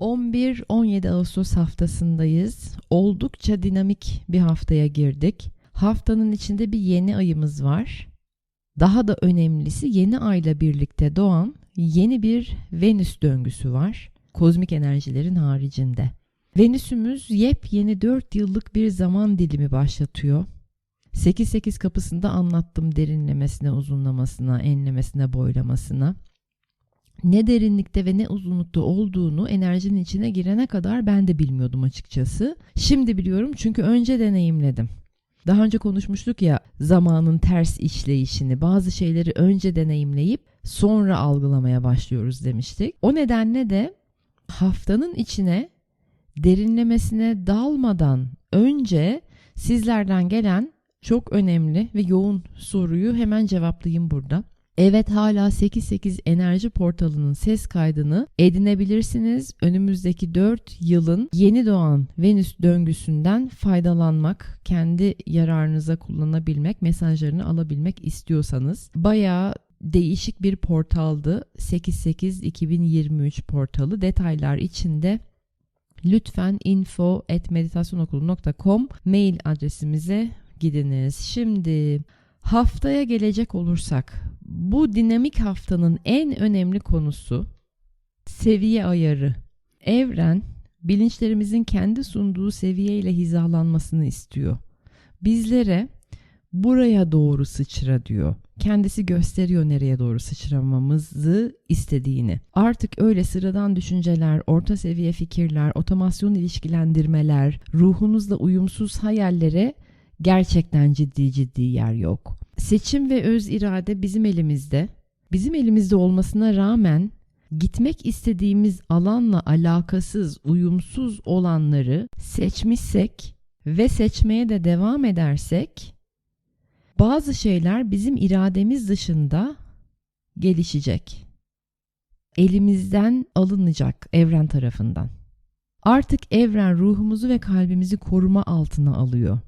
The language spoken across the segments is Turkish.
11-17 Ağustos haftasındayız. Oldukça dinamik bir haftaya girdik. Haftanın içinde bir yeni ayımız var. Daha da önemlisi yeni ayla birlikte doğan yeni bir Venüs döngüsü var. Kozmik enerjilerin haricinde. Venüsümüz yepyeni 4 yıllık bir zaman dilimi başlatıyor. 8-8 kapısında anlattım derinlemesine, uzunlamasına, enlemesine, boylamasına. Ne derinlikte ve ne uzunlukta olduğunu enerjinin içine girene kadar ben de bilmiyordum açıkçası. Şimdi biliyorum çünkü önce deneyimledim. Daha önce konuşmuştuk ya zamanın ters işleyişini, bazı şeyleri önce deneyimleyip sonra algılamaya başlıyoruz demiştik. O nedenle de haftanın içine derinlemesine dalmadan önce sizlerden gelen çok önemli ve yoğun soruyu hemen cevaplayayım burada. Evet hala 88 enerji portalının ses kaydını edinebilirsiniz. Önümüzdeki 4 yılın yeni doğan Venüs döngüsünden faydalanmak, kendi yararınıza kullanabilmek, mesajlarını alabilmek istiyorsanız bayağı değişik bir portaldı. 88 2023 portalı detaylar içinde lütfen info@meditasyonokulu.com mail adresimize gidiniz. Şimdi haftaya gelecek olursak bu dinamik haftanın en önemli konusu seviye ayarı. Evren bilinçlerimizin kendi sunduğu seviyeyle hizalanmasını istiyor. Bizlere buraya doğru sıçra diyor. Kendisi gösteriyor nereye doğru sıçramamızı istediğini. Artık öyle sıradan düşünceler, orta seviye fikirler, otomasyon ilişkilendirmeler, ruhunuzla uyumsuz hayallere gerçekten ciddi ciddi yer yok. Seçim ve öz irade bizim elimizde. Bizim elimizde olmasına rağmen gitmek istediğimiz alanla alakasız, uyumsuz olanları seçmişsek ve seçmeye de devam edersek bazı şeyler bizim irademiz dışında gelişecek. Elimizden alınacak evren tarafından. Artık evren ruhumuzu ve kalbimizi koruma altına alıyor.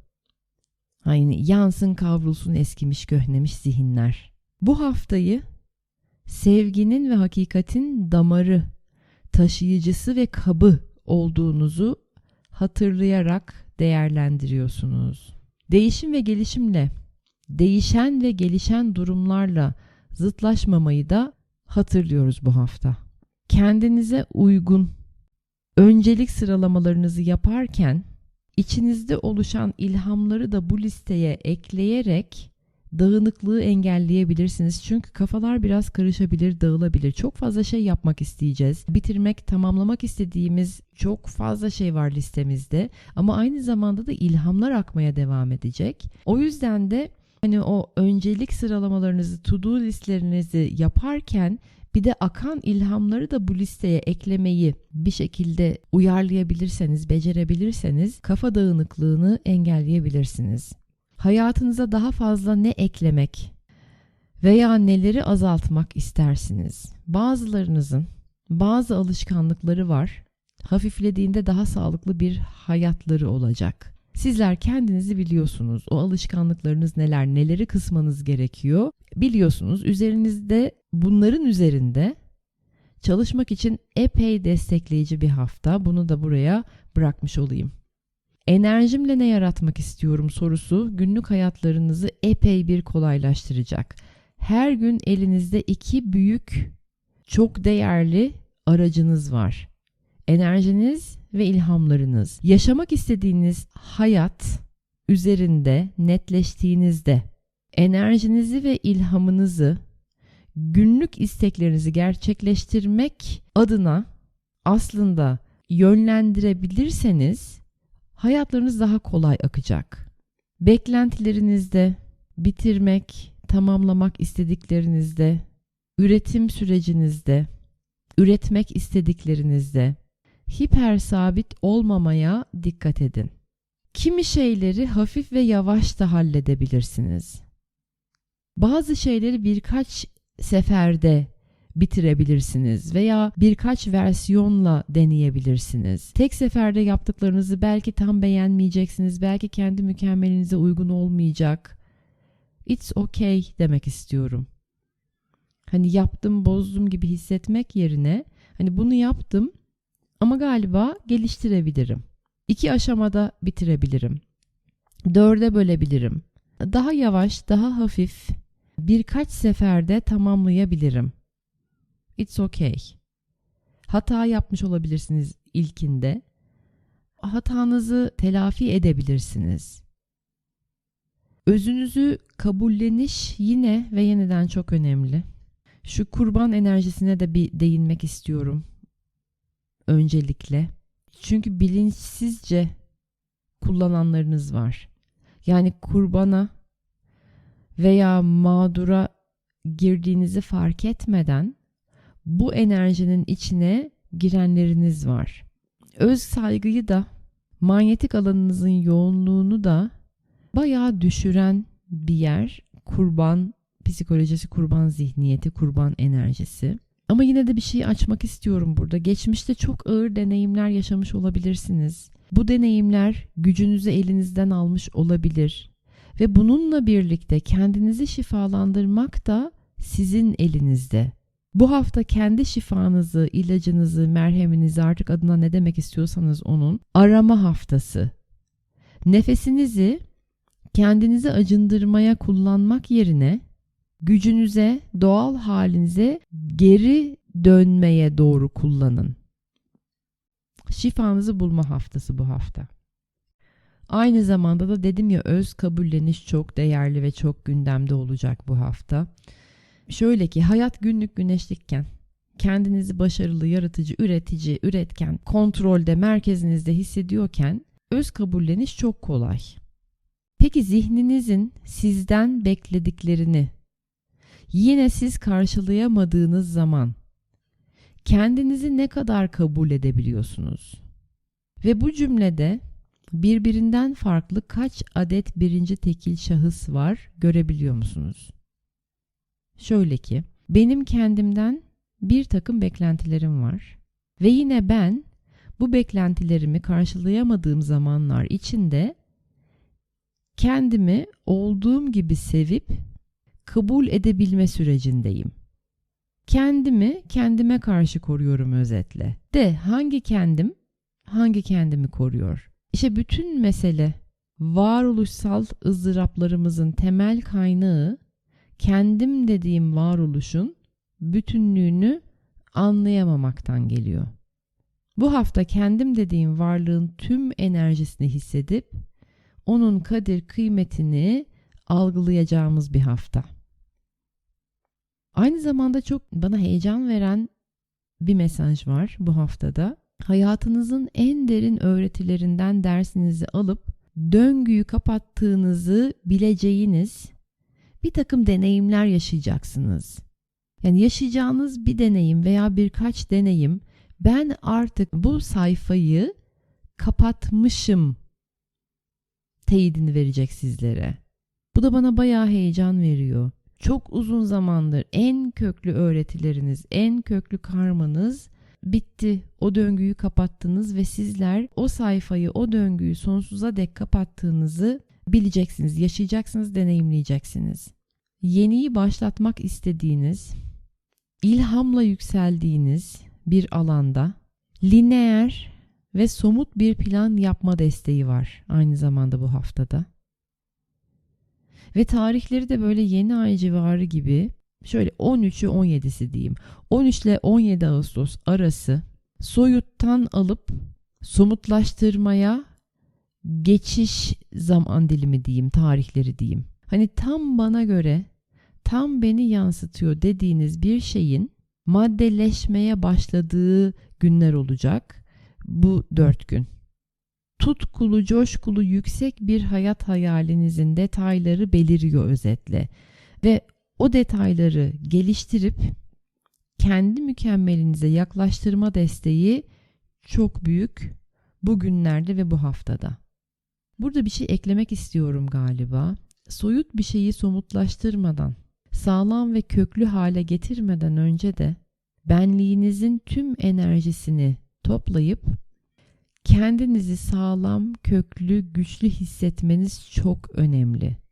Hani yansın kavrulsun eskimiş köhnemiş zihinler. Bu haftayı sevginin ve hakikatin damarı, taşıyıcısı ve kabı olduğunuzu hatırlayarak değerlendiriyorsunuz. Değişim ve gelişimle, değişen ve gelişen durumlarla zıtlaşmamayı da hatırlıyoruz bu hafta. Kendinize uygun öncelik sıralamalarınızı yaparken İçinizde oluşan ilhamları da bu listeye ekleyerek dağınıklığı engelleyebilirsiniz. Çünkü kafalar biraz karışabilir, dağılabilir. Çok fazla şey yapmak isteyeceğiz. Bitirmek, tamamlamak istediğimiz çok fazla şey var listemizde. Ama aynı zamanda da ilhamlar akmaya devam edecek. O yüzden de hani o öncelik sıralamalarınızı, to-do listlerinizi yaparken bir de akan ilhamları da bu listeye eklemeyi bir şekilde uyarlayabilirseniz, becerebilirseniz kafa dağınıklığını engelleyebilirsiniz. Hayatınıza daha fazla ne eklemek veya neleri azaltmak istersiniz? Bazılarınızın bazı alışkanlıkları var. Hafiflediğinde daha sağlıklı bir hayatları olacak. Sizler kendinizi biliyorsunuz. O alışkanlıklarınız neler, neleri kısmanız gerekiyor biliyorsunuz. Üzerinizde bunların üzerinde çalışmak için epey destekleyici bir hafta. Bunu da buraya bırakmış olayım. Enerjimle ne yaratmak istiyorum sorusu günlük hayatlarınızı epey bir kolaylaştıracak. Her gün elinizde iki büyük, çok değerli aracınız var. Enerjiniz ve ilhamlarınız. Yaşamak istediğiniz hayat üzerinde netleştiğinizde enerjinizi ve ilhamınızı günlük isteklerinizi gerçekleştirmek adına aslında yönlendirebilirseniz hayatlarınız daha kolay akacak. Beklentilerinizde bitirmek, tamamlamak istediklerinizde, üretim sürecinizde, üretmek istediklerinizde hiper sabit olmamaya dikkat edin. Kimi şeyleri hafif ve yavaş da halledebilirsiniz. Bazı şeyleri birkaç seferde bitirebilirsiniz veya birkaç versiyonla deneyebilirsiniz. Tek seferde yaptıklarınızı belki tam beğenmeyeceksiniz, belki kendi mükemmelinize uygun olmayacak. It's okay demek istiyorum. Hani yaptım, bozdum gibi hissetmek yerine hani bunu yaptım Ama galiba geliştirebilirim. İki aşamada bitirebilirim. Dörde bölebilirim. Daha yavaş, daha hafif birkaç seferde tamamlayabilirim. It's okay. Hata yapmış olabilirsiniz ilkinde. Hatanızı telafi edebilirsiniz. Özünüzü kabulleniş yine ve yeniden çok önemli. Şu kurban enerjisine de bir değinmek istiyorum. Öncelikle. Çünkü bilinçsizce kullananlarınız var. Yani kurbana veya mağdura girdiğinizi fark etmeden bu enerjinin içine girenleriniz var. Öz saygıyı da manyetik alanınızın yoğunluğunu da bayağı düşüren bir yer kurban psikolojisi, kurban zihniyeti, kurban enerjisi. Ama yine de bir şey açmak istiyorum burada. Geçmişte çok ağır deneyimler yaşamış olabilirsiniz. Bu deneyimler gücünüzü elinizden almış olabilir. Ve bununla birlikte kendinizi şifalandırmak da sizin elinizde. Bu hafta kendi şifanızı, ilacınızı, merheminizi artık adına ne demek istiyorsanız onun arama haftası. Nefesinizi kendinizi acındırmaya kullanmak yerine gücünüze, doğal halinize geri dönmeye doğru kullanın. Şifanızı bulma haftası bu hafta. Aynı zamanda da dedim ya öz kabulleniş çok değerli ve çok gündemde olacak bu hafta. Şöyle ki hayat günlük güneşlikken kendinizi başarılı, yaratıcı, üretici, üretken, kontrolde, merkezinizde hissediyorken öz kabulleniş çok kolay. Peki zihninizin sizden beklediklerini yine siz karşılayamadığınız zaman kendinizi ne kadar kabul edebiliyorsunuz? Ve bu cümlede birbirinden farklı kaç adet birinci tekil şahıs var görebiliyor musunuz? Şöyle ki benim kendimden bir takım beklentilerim var ve yine ben bu beklentilerimi karşılayamadığım zamanlar içinde kendimi olduğum gibi sevip kabul edebilme sürecindeyim. Kendimi kendime karşı koruyorum özetle. De hangi kendim hangi kendimi koruyor? İşte bütün mesele varoluşsal ızdıraplarımızın temel kaynağı kendim dediğim varoluşun bütünlüğünü anlayamamaktan geliyor. Bu hafta kendim dediğim varlığın tüm enerjisini hissedip onun kadir kıymetini algılayacağımız bir hafta. Aynı zamanda çok bana heyecan veren bir mesaj var bu haftada. Hayatınızın en derin öğretilerinden dersinizi alıp döngüyü kapattığınızı bileceğiniz bir takım deneyimler yaşayacaksınız. Yani yaşayacağınız bir deneyim veya birkaç deneyim ben artık bu sayfayı kapatmışım teyidini verecek sizlere. Bu da bana bayağı heyecan veriyor. Çok uzun zamandır en köklü öğretileriniz, en köklü karmanız bitti. O döngüyü kapattınız ve sizler o sayfayı, o döngüyü sonsuza dek kapattığınızı bileceksiniz, yaşayacaksınız, deneyimleyeceksiniz. Yeniyi başlatmak istediğiniz, ilhamla yükseldiğiniz bir alanda lineer ve somut bir plan yapma desteği var aynı zamanda bu haftada. Ve tarihleri de böyle yeni ay civarı gibi şöyle 13'ü 17'si diyeyim. 13 ile 17 Ağustos arası soyuttan alıp somutlaştırmaya geçiş zaman dilimi diyeyim, tarihleri diyeyim. Hani tam bana göre, tam beni yansıtıyor dediğiniz bir şeyin maddeleşmeye başladığı günler olacak bu dört gün. Tutkulu, coşkulu, yüksek bir hayat hayalinizin detayları beliriyor özetle. Ve o detayları geliştirip kendi mükemmelinize yaklaştırma desteği çok büyük bugünlerde ve bu haftada. Burada bir şey eklemek istiyorum galiba. Soyut bir şeyi somutlaştırmadan, sağlam ve köklü hale getirmeden önce de benliğinizin tüm enerjisini toplayıp kendinizi sağlam, köklü, güçlü hissetmeniz çok önemli.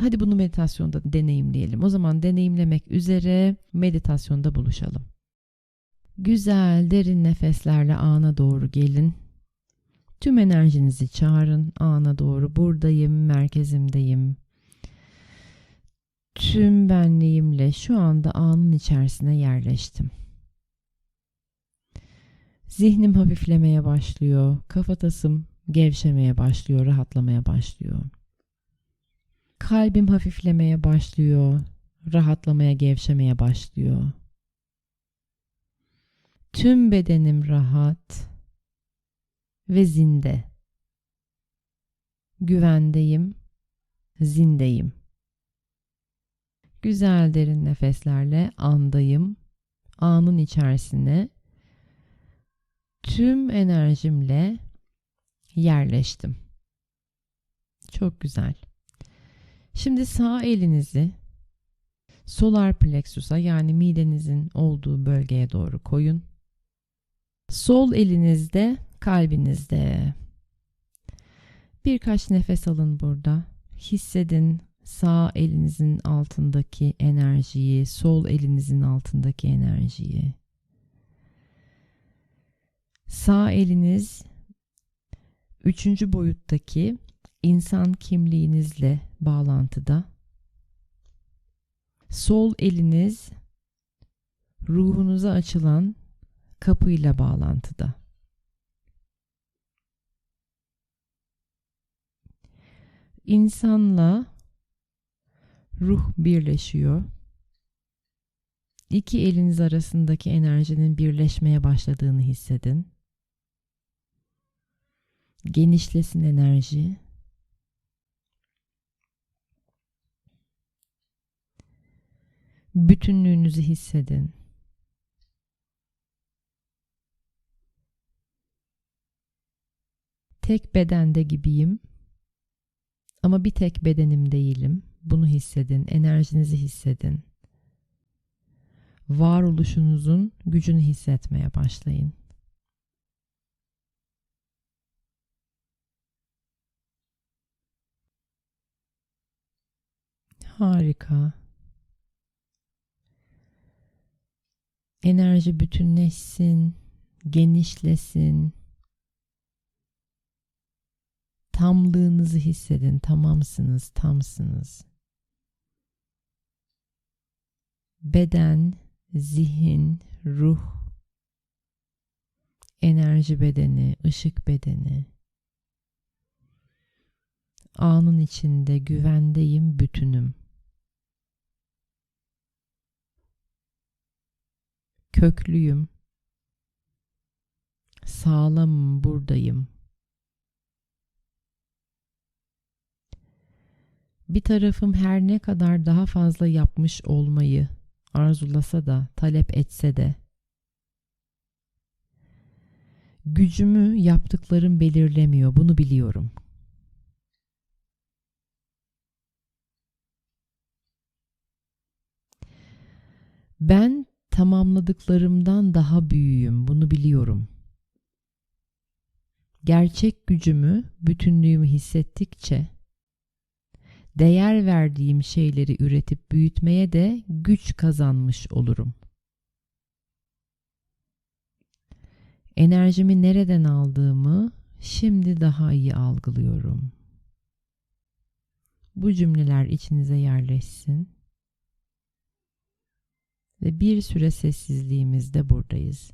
Hadi bunu meditasyonda deneyimleyelim. O zaman deneyimlemek üzere meditasyonda buluşalım. Güzel derin nefeslerle ana doğru gelin. Tüm enerjinizi çağırın ana doğru. Buradayım, merkezimdeyim. Tüm benliğimle şu anda anın içerisine yerleştim. Zihnim hafiflemeye başlıyor. Kafatasım gevşemeye başlıyor, rahatlamaya başlıyor. Kalbim hafiflemeye başlıyor, rahatlamaya, gevşemeye başlıyor. Tüm bedenim rahat ve zinde. Güvendeyim, zindeyim. Güzel derin nefeslerle andayım. Anın içerisine tüm enerjimle yerleştim. Çok güzel. Şimdi sağ elinizi solar plexus'a yani midenizin olduğu bölgeye doğru koyun. Sol elinizde kalbinizde. Birkaç nefes alın burada. Hissedin sağ elinizin altındaki enerjiyi, sol elinizin altındaki enerjiyi. Sağ eliniz üçüncü boyuttaki insan kimliğinizle bağlantıda. Sol eliniz ruhunuza açılan kapıyla bağlantıda. İnsanla ruh birleşiyor. İki eliniz arasındaki enerjinin birleşmeye başladığını hissedin. Genişlesin enerji. Bütünlüğünüzü hissedin. Tek bedende gibiyim. Ama bir tek bedenim değilim. Bunu hissedin, enerjinizi hissedin. Varoluşunuzun gücünü hissetmeye başlayın. Harika. Enerji bütünleşsin, genişlesin. Tamlığınızı hissedin. Tamamsınız, tamsınız. Beden, zihin, ruh, enerji bedeni, ışık bedeni. Anın içinde güvendeyim, bütünüm. Köklüyüm. Sağlamım, buradayım. Bir tarafım her ne kadar daha fazla yapmış olmayı arzulasa da, talep etse de gücümü yaptıklarım belirlemiyor. Bunu biliyorum. Ben tamamladıklarımdan daha büyüğüm. Bunu biliyorum. Gerçek gücümü, bütünlüğümü hissettikçe değer verdiğim şeyleri üretip büyütmeye de güç kazanmış olurum. Enerjimi nereden aldığımı şimdi daha iyi algılıyorum. Bu cümleler içinize yerleşsin. Ve bir süre sessizliğimizde buradayız.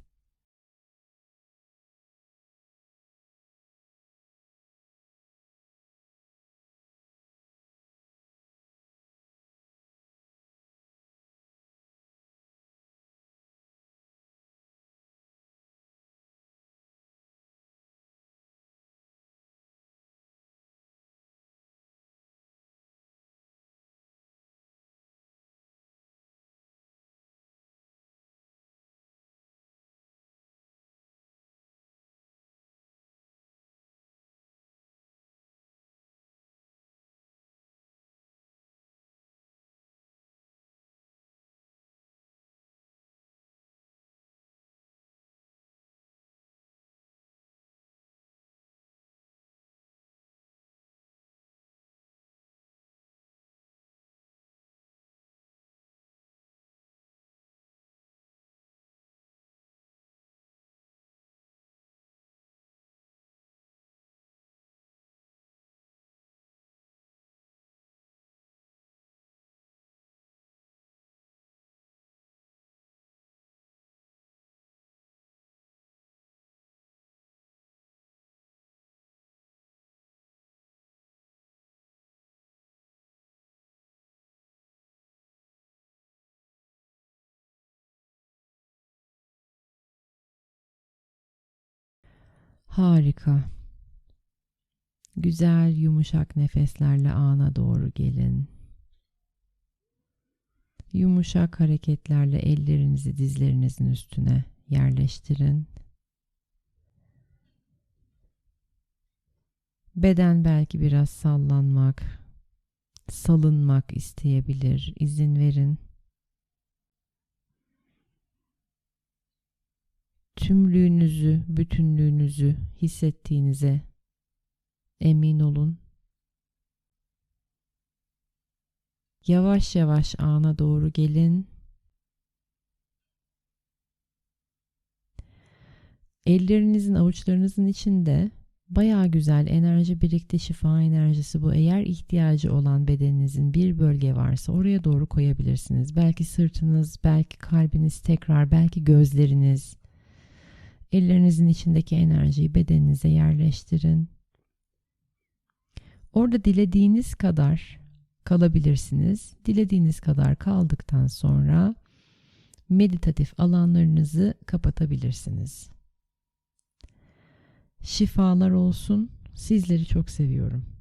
Harika. Güzel yumuşak nefeslerle ana doğru gelin. Yumuşak hareketlerle ellerinizi dizlerinizin üstüne yerleştirin. Beden belki biraz sallanmak, salınmak isteyebilir. İzin verin. Tümlüğünüzü, bütünlüğünüzü hissettiğinize emin olun. Yavaş yavaş ana doğru gelin. Ellerinizin avuçlarınızın içinde Baya güzel enerji birlikte şifa enerjisi bu. Eğer ihtiyacı olan bedeninizin bir bölge varsa oraya doğru koyabilirsiniz. Belki sırtınız, belki kalbiniz tekrar, belki gözleriniz. Ellerinizin içindeki enerjiyi bedeninize yerleştirin. Orada dilediğiniz kadar kalabilirsiniz. Dilediğiniz kadar kaldıktan sonra meditatif alanlarınızı kapatabilirsiniz. Şifalar olsun. Sizleri çok seviyorum.